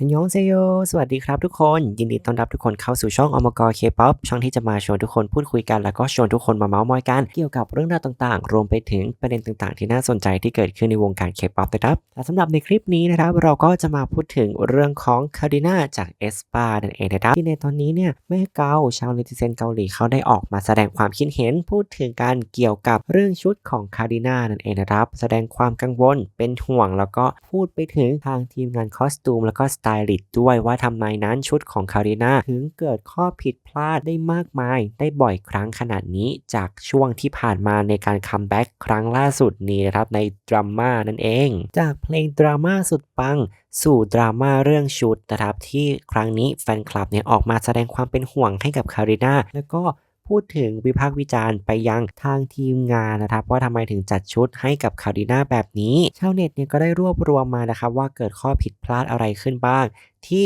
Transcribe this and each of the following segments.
ฮันยองเซโย สวัสดีครับทุกคน ยินดีต้อนรับทุกคนเข้าสู่ช่องอมกรเคป๊อปช่องที่จะมาชวนทุกคนพูดคุยกันแล้วก็ชวนทุกคนมาเมาส์มอยกัน เกี่ยวกับเรื่องราวต่างๆ รวมไปถึงประเด็นต่างๆ ที่น่าสนใจที่เกิดขึ้นในวงการเคป๊อปนะครับและสำหรับในคลิปนี้นะครับ เราก็จะมาพูดถึงเรื่องของคาริน่าจากเอสปานั่นเองนะครับที่ในตอนนี้เนี่ยแม่เกาชาวเนติเซนเกาหลีเขาได้ออกมาแสดงความคิดเห็นพูดถึงการเกี่ยวกับเรื่องชุดของคาริน่านั่นเองนะครับแสดงความกังวลเป็นห่วงแล้วก็พูดไปถึงทางทีมงานคอสตูมแล้วก็สไตลิสต์ด้วยว่าทำไมนั้นชุดของคาริน่าถึงเกิดข้อผิดพลาดได้มากมาย ได้บ่อยครั้งขนาดนี้จากช่วงที่ผ่านมาในการคัมแบ็กครั้งล่าสุดนี้นะครับในดราม่านั่นเอง จากเพลงดราม่าสุดปังสู่ดราม่าเรื่องชุดนะครับที่ครั้งนี้แฟนคลับเนี่ยออกมาแสดงความเป็นห่วงให้กับคาริน่าแล้วก็ พูดถึงวิพากษ์วิจารณ์ไปยังทางทีมงานนะครับว่าทำไมถึงจัดชุดให้กับคาริน่าแบบนี้ ชาวเน็ตเนี่ยก็ได้รวบรวมมานะครับว่าเกิดข้อผิดพลาดอะไรขึ้นบ้าง ที่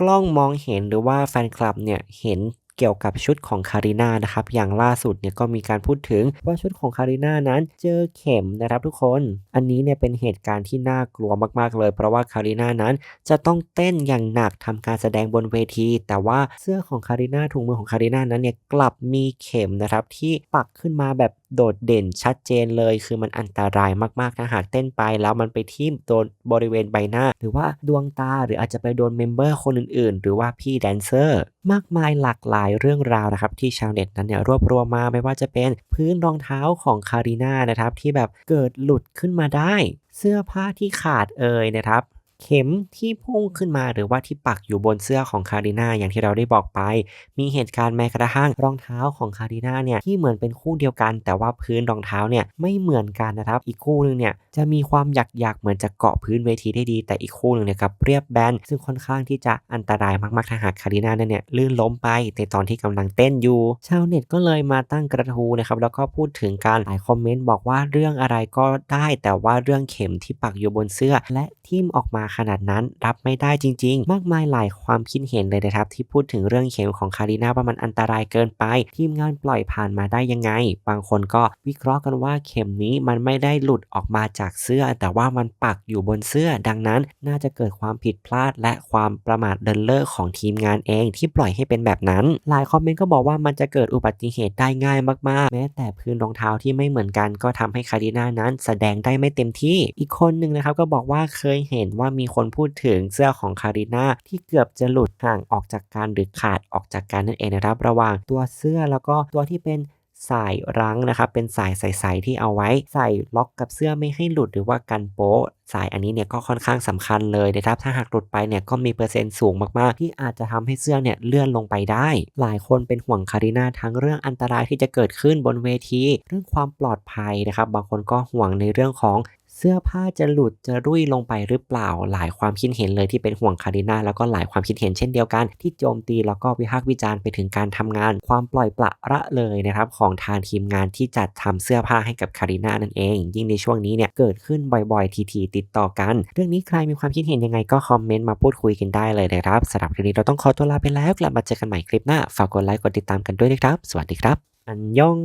กล้องมองเห็นหรือว่าแฟนคลับเนี่ยเห็น เกี่ยวกับชุดของคาริน่านะครับ อย่างล่าสุดเนี่ยก็มีการพูดถึงว่าชุดของคาริน่านั้นเจอเข็มนะครับทุกคน อันนี้เนี่ยเป็นเหตุการณ์ที่น่ากลัวมากๆเลย เพราะว่าคาริน่านั้นจะต้องเต้นอย่างหนักทำการแสดงบนเวที แต่ว่าเสื้อของคาริน่าถุงมือของคาริน่านั้นเนี่ยกลับมีเข็มนะครับที่ปักขึ้นมาแบบ โดดเด่นชัดเจนเลย คือมันอันตรายมากๆถ้าหากเต้นไปแล้วมันไปทิ่มโดนบริเวณใบหน้า หรือว่าดวงตาหรืออาจจะไปโดนเมมเบอร์คนอื่นๆ หรือว่าพี่แดนเซอร์ มากมายหลากหลายเรื่องราวนะครับ ที่ชาวเน็ตนั้นเนี่ยรวบรวมมาไม่ว่าจะเป็นพื้นรองเท้าของคาริน่านะครับที่แบบเกิดหลุดขึ้นมาได้ เสื้อผ้าที่ขาดเอ่ยนะครับ เข็มที่พุ่งขึ้นมาหรือว่าที่ปักอยู่บนเสื้อของคาริน่าอย่างที่เราได้บอกไป มีเหตุการณ์แม้กระทั่งรองเท้าของคาริน่าเนี่ยที่เหมือนเป็นคู่เดียวกัน แต่ว่าพื้นรองเท้าเนี่ยไม่เหมือนกันนะครับ อีกคู่หนึ่งเนี่ยจะมีความหยักๆเหมือนจะเกาะพื้นเวทีได้ดี แต่อีกคู่หนึ่งเนี่ยกับเรียบแบนซึ่งค่อนข้างที่จะอันตรายมากๆถ้าหากคาริน่าเนี่ยลื่นล้มไปในตอนที่กำลังเต้นอยู่ ชาวเน็ตก็เลยมาตั้งกระทู้นะครับแล้วก็พูดถึงการหลายคอมเมนต์บอกว่าเรื่องอะไรก็ได้ แต่ว่าเรื่องเข็มที่ปักอยู่บนเสื้อและทิ่มออกมาขนาดนั้นรับไม่ได้จริง ๆ มากมายหลายความคิดเห็นเลยนะครับ ที่พูดถึงเรื่องเข็มของคาริน่าว่ามันอันตรายเกินไป ทีมงานปล่อยผ่านมาได้ยังไง บางคนก็วิเคราะห์กันว่าเข็มนี้มันไม่ได้หลุดออกมาจากเสื้อ แต่ว่ามันปักอยู่บนเสื้อ ดังนั้นน่าจะเกิดความผิดพลาด และความประมาทเดินเล่อของทีมงานเองที่ปล่อยให้เป็นแบบนั้น หลายคอมเมนต์ก็บอกว่ามันจะเกิดอุบัติเหตุได้ง่ายมากๆ แม้แต่พื้นรองเท้าที่ไม่เหมือนกันก็ทำให้คาริน่านั้นแสดงได้ไม่เต็มที่ อีกคนหนึ่งนะครับก็บอกว่าเคยเห็นว่ามีีคนพูดถึงเสื้อของคาริน่าที่เกือบจะหลุดห่างออกจากกันหรือขาดออกจากกันนั่นเองนะครับ ระหว่างตัวเสื้อแล้วก็ตัวที่เป็นสายรั้งนะครับ เป็นสายใสๆที่เอาไว้ใส่ล็อกกับเสื้อไม่ให้หลุดหรือว่ากันโป๊ะสายอันนี้เนี่ยก็ค่อนข้างสำคัญเลยนะครับ ถ้าหากหลุดไปเนี่ยก็มีเปอร์เซ็นต์สูงมากๆ ที่อาจจะทำให้เสื้อเนี่ยเลื่อนลงไปได้ หลายคนเป็นห่วงคาริน่าทั้งเรื่องอันตรายที่จะเกิดขึ้นบนเวที เรื่องความปลอดภัยนะครับ บางคนก็ห่วงในเรื่องของ สื้อผ้าจะหลุดจะรุ่ยลงไปหรือเปล่า หลายความคิดเห็นเลยที่เป็นห่วงคาริน่าแล้วก็หลายความคิดเห็นเช่นเดียวกัน ที่โจมตีแล้วก็วิพากษ์วิจารณ์ไปถึงการทำงาน ความปล่อยปละละเลยนะครับของทางทีมงานที่จัดทำเสื้อผ้าให้กับคาริน่านั่นเอง ยิ่งในช่วงนี้เนี่ยเกิดขึ้นบ่อยๆ ทีๆติดต่อกัน เรื่องนี้ใครมีความคิดเห็นยังไงก็คอมเมนต์มาพูดคุยกันได้เลยนะครับสำหรับคลิปนี้เราต้องขอตัวลาไปแล้วกลับมาเจอกันใหม่คลิปหน้าฝากกดไลค์กดติดตามกันด้วยนะครับ สวัสดีครับ อันยอง